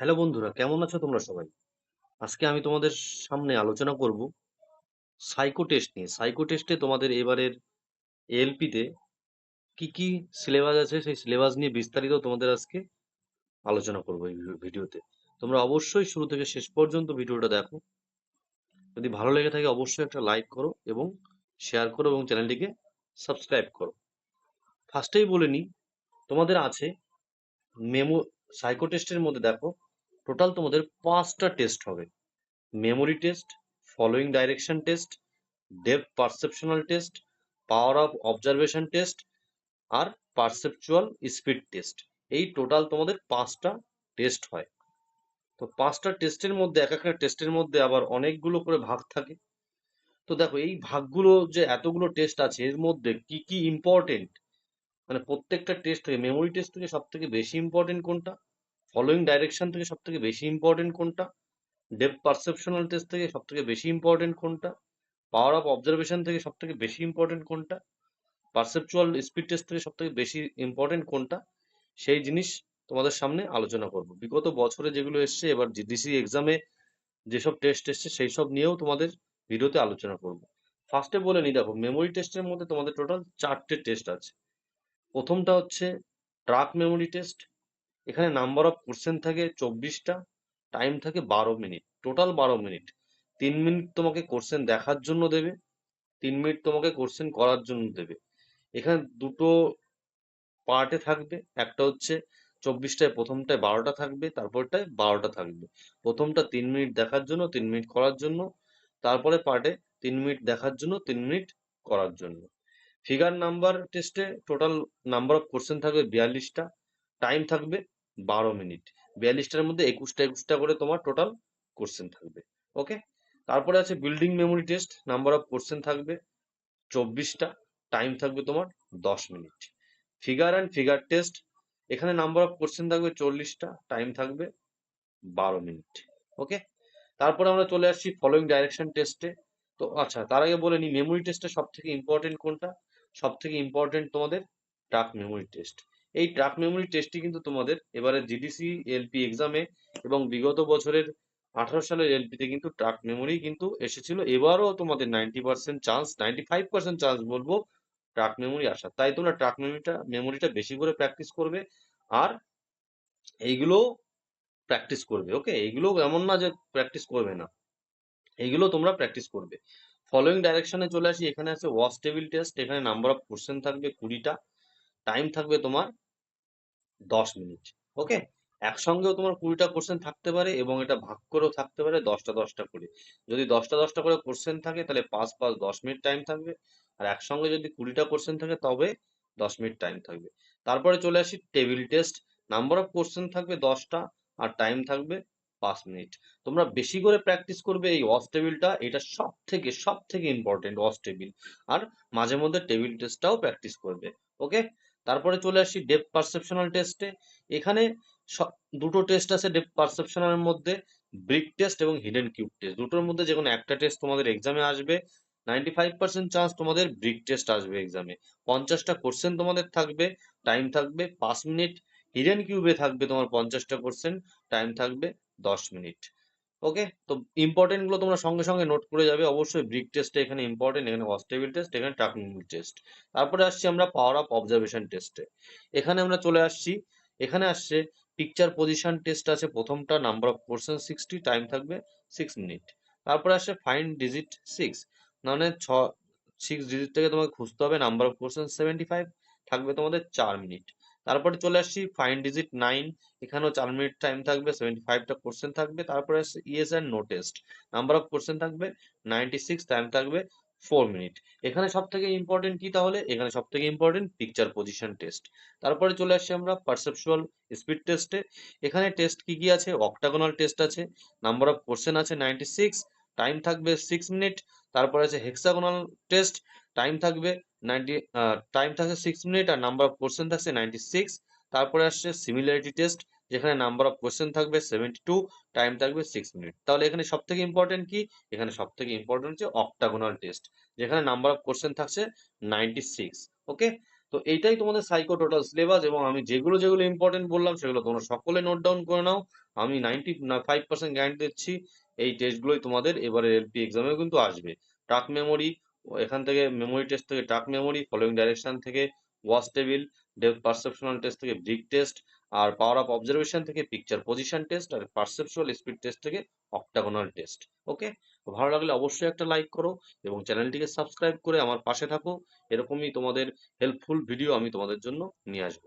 Hello বন্ধুরা, কেমন আছো তোমরা সবাই? আজকে আমি তোমাদের সামনে আলোচনা করব সাইকো টেস্ট নিয়ে। সাইকো টেস্টে তোমাদের এবারের এলপিতে কি কি সিলেবাস আছে, সেই সিলেবাস নিয়ে বিস্তারিত তোমাদের আজকে আলোচনা করব এই ভিডিওতে। তোমরা অবশ্যই শুরু থেকে শেষ পর্যন্ত ভিডিওটা দেখো। যদি ভালো লেগে থাকে অবশ্যই একটা লাইক করো এবং শেয়ার করো এবং চ্যানেলটিকে সাবস্ক্রাইব করো। ফার্স্টেই বলে নিই, তোমাদের আছে মেমো সাইকো টেস্টের মধ্যে দেখো টোটাল তোমাদের পাঁচটা টেস্ট হবে। Memory test following direction test depth perceptual test power of observation test R perceptual speed test এই টোটাল তোমাদের পাঁচটা টেস্ট হয়। তো পাঁচটা টেস্টের মধ্যে, এক একটা টেস্টের মধ্যে আবার অনেকগুলো করে ভাগ থাকে। তো দেখো, এই ভাগগুলো যে এতগুলো টেস্ট আছে, এর মধ্যে কি কি ইম্পর্টেন্ট মানে প্রত্যেকটা টেস্ট থেকে মেমোরি টেস্ট থেকে সব থেকে বেশি ইম্পর্টেন্ট কোনটা? ফলোয়িং ডাইরেকশন থেকে সব থেকে বেশি ইম্পর্টেন্ট কোনটা? ডেপ পারসেপশনাল টেস্ট থেকে সব থেকে বেশি ইম্পর্টেন্ট কোনটা? পাওয়ার অফ অবজারভেশন থেকে সব থেকে বেশি ইম্পর্টেন্ট কোনটা? পারসেপচুয়াল স্পিড টেস্ট থেকে সব থেকে বেশি ইম্পর্টেন্ট কোনটা? সেই জিনিস তোমাদের সামনে আলোচনা করব। বিগত বছরে যেগুলো এসছে, এবার জিডিসি এক্সামে যেসব টেস্ট এসছে, সেই সব নিয়েও তোমাদের ভিডিওতে আলোচনা করব। ফার্স্টে বলে নি দেখো মেমোরি টেস্টের মধ্যে তোমাদের টোটাল চারটে টেস্ট আছে। প্রথমটা হচ্ছে ট্রাক মেমোরি টেস্ট এখানে নাম্বার অফ কোশ্চেন থাকে চব্বিশটা টাইম থাকে বারো মিনিট টোটাল বারো মিনিট তিন মিনিট তোমাকে কোশ্চেন দেখার জন্য দেবে, তিন মিনিট তোমাকে কোশ্চেন করার জন্য দেবে। এখানে দুটো পার্টে থাকবে, একটা হচ্ছে চব্বিশটায় প্রথমটায় বারোটা থাকবে, তারপরটায় বারোটা থাকবে। প্রথমটা তিন মিনিট দেখার জন্য, তিন মিনিট করার জন্য, তারপরে পার্টে তিন মিনিট দেখার জন্য, তিন মিনিট করার জন্য। ফিগার নাম্বার টেস্টে টোটাল নাম্বার অফ কোশ্চেন থাকবে বিয়াল্লিশটা। টাইম থাকবে বারো মিনিট বিয়াল্লিশটার মধ্যে একুশটা একুশটা করে তোমার টোটাল কোশ্চেন থাকবে। ওকে তারপরে আছে building memory test number of question থাকবে চব্বিশটা টাইম থাকবে তোমার দশ minute figure and figure test এখানে নাম্বার অফ কোশ্চেন থাকবে চল্লিশটা টাইম থাকবে বারো মিনিট ওকে তারপরে আমরা চলে আসছি ফলোয়িং ডাইরেকশন টেস্টে তো আচ্ছা তার আগে বলে নিই মেমোরি টেস্টে সব থেকে ইম্পর্টেন্ট কোনটা? সব থেকে ইম্পর্টেন্ট তোমাদের ট্রাক মেমোরি টেস্ট এই ট্রাক মেমোরি টেস্টটি কিন্তু তোমাদের এবারে জিডিসি এলপি এক্সামে এবং বিগত বছরের আঠারো সালের এলপিতে কিন্তু ট্রাক মেমোরি কিন্তু এসেছিল। এবারও তোমাদের ninety percent chance ninety five percent chance বলব ট্রাক মেমোরি আসার। তাই তোমরা ট্রাক মেমোরিটা মেমোরিটা বেশি করে প্র্যাকটিস করবে আর এইগুলো প্র্যাকটিস করবে ওকে এইগুলো এমন না যে প্র্যাকটিস করবে না। এইগুলো তোমরা প্র্যাকটিস করবে। ফলোয়িং ডাইরেকশনে চলে আসি। এখানে আছে ওয়াশ টেবিল টেস্ট এখানে নাম্বার অফ কোশ্চেন থাকবে কুড়িটা টাইম থাকবে তোমার দশ মিনিট ওকে একসঙ্গেও তোমার কুড়িটা কোশ্চেন থাকতে পারে এবং এটা ভাগ করেও থাকতে পারে দশটা দশটা করে। যদি দশটা দশটা করে কোশ্চেন থাকে, তাহলে পাঁচ পাঁচ দশ মিনিট টাইম থাকবে। আর একসঙ্গে যদি কুড়িটা কোশ্চেন থাকে, তবে দশ মিনিট টাইম থাকবে। তারপরে চলে আসি table test number of question থাকবে দশটা আর টাইম থাকবে পাঁচ মিনিট। তোমরা বেশি করে প্র্যাকটিস করবে এই ওয়াশ টেবিলটা এটা সব থেকে সব থেকে ইম্পর্টেন্ট ওয়াশ টেবিল আর মাঝে মধ্যে টেবিল টেস্টটাও প্র্যাকটিস করবে ওকে তারপরে চলে আসি ডেপ পারসেপশনাল টেস্টে এখানে দুটো টেস্ট আছে ডেপ পারসেপশনালের মধ্যে ব্রিক টেস্ট এবং হিডেন কিউব টেস্ট দুটোর মধ্যে যে কোনো একটা টেস্ট তোমাদের এক্সামে আসবে নাইনটি ফাইভ পার্সেন্ট চান্স তোমাদের ব্রিক টেস্ট আসবে এক্সামে পঞ্চাশটা কোশ্চেন তোমাদের থাকবে টাইম থাকবে পাঁচ মিনিট হিডেন কিউবে থাকবে তোমার পঞ্চাশটা কোশ্চেন টাইম থাকবে দশ মিনিট ওকে তো ইম্পর্টেন্টগুলো তোমরা সঙ্গে সঙ্গে নোট করে যাবে। অবশ্যই ব্রিক টেস্টে এখানে ইম্পর্টেন্ট এখানে অস্টেবিল টেস্ট এখানে টাকনিক টেস্ট তারপরে আসছি আমরা পাওয়ার অফ অবজারভেশন টেস্টে এখানে আমরা চলে আসছি। এখানে আসছে পিকচার পজিশন টেস্ট আছে প্রথমটা number of question sixty time থাকবে সিক্স মিনিট তারপরে আসছে ফাইন ডিজিট সিক্স মানে ছ সিক্স ডিজিট থেকে তোমাকে খুঁজতে হবে number of question seventy five থাকবে তোমাদের চার মিনিট তারপরে চলে আসছি ফাইন ডিজিট নাইন এখানেও চার মিনিট টাইম থাকবে সেভেন্টি ফাইভটা কোশ্চেন থাকবে, তারপরে আসছে yes and no test number of question থাকবে নাইনটি সিক্স টাইম থাকবে ফোর মিনিট এখানে সব থেকে ইম্পর্টেন্ট কি তাহলে? এখানে সব থেকে ইম্পর্টেন্ট পিকচার পজিশন টেস্ট তারপরে চলে আসছি আমরা পারসেপচুয়াল স্পিড টেস্টে এখানে টেস্ট কি কি আছে? অক্টাগোনাল টেস্ট আছে নাম্বার অফ কোশ্চেন আছে নাইনটি সিক্স টাইম থাকবে সিক্স মিনিট তারপরে আছে হেক্সাগোনাল টেস্ট টাইম থাকবে টাইম থাকছে সিক্স মিনিট আর নাম্বার অফ কোশ্চেন থাকছে নাইনটি সিক্স তারপরে আসছে সিমিলারিটি টেস্ট যেখানে নাম্বার অফ কোয়েশ্চেন থাকবে সেভেন্টি টু টাইম থাকবে সিক্স মিনিট তাহলে এখানে সব থেকে ইম্পর্টেন্ট কি? এখানে সব থেকে ইম্পর্টেন্ট হচ্ছে অক্টাগোনাল টেস্ট যেখানে নাম্বার অফ কোশ্চেন থাকছে নাইনটি সিক্স ওকে তো এইটাই তোমাদের সাইকো টোটাল সিলেবাস এবং আমি যেগুলো যেগুলো ইম্পর্টেন্ট বললাম, সেগুলো তোমরা সকলে নোট ডাউন করে নাও। আমি নাইনটি ফাইভ পার্সেন্ট গ্যারান্টি দিচ্ছি, এই টেস্টগুলোই তোমাদের এবারে এলপি এক্সামেও কিন্তু আসবে। টাক মেমোরি এখান থেকে মেমোরি টেস্ট থেকে টাক মেমোরি ফলোইং ডাইরেকশন থেকে wash table depth perceptual test থেকে ব্রিক টেস্ট আর পাওয়ার অফ অবজারভেশন থেকে পিকচার পজিশন টেস্ট আর পারসেপচুয়াল স্পিড টেস্ট থেকে অক্টাগোনাল টেস্ট ওকে ভালো লাগলে অবশ্যই একটা লাইক করো এবং চ্যানেলটিকে সাবস্ক্রাইব করে আমার পাশে থাকো। এরকমই তোমাদের হেল্পফুল ভিডিও আমি তোমাদের জন্য নিয়ে আসব।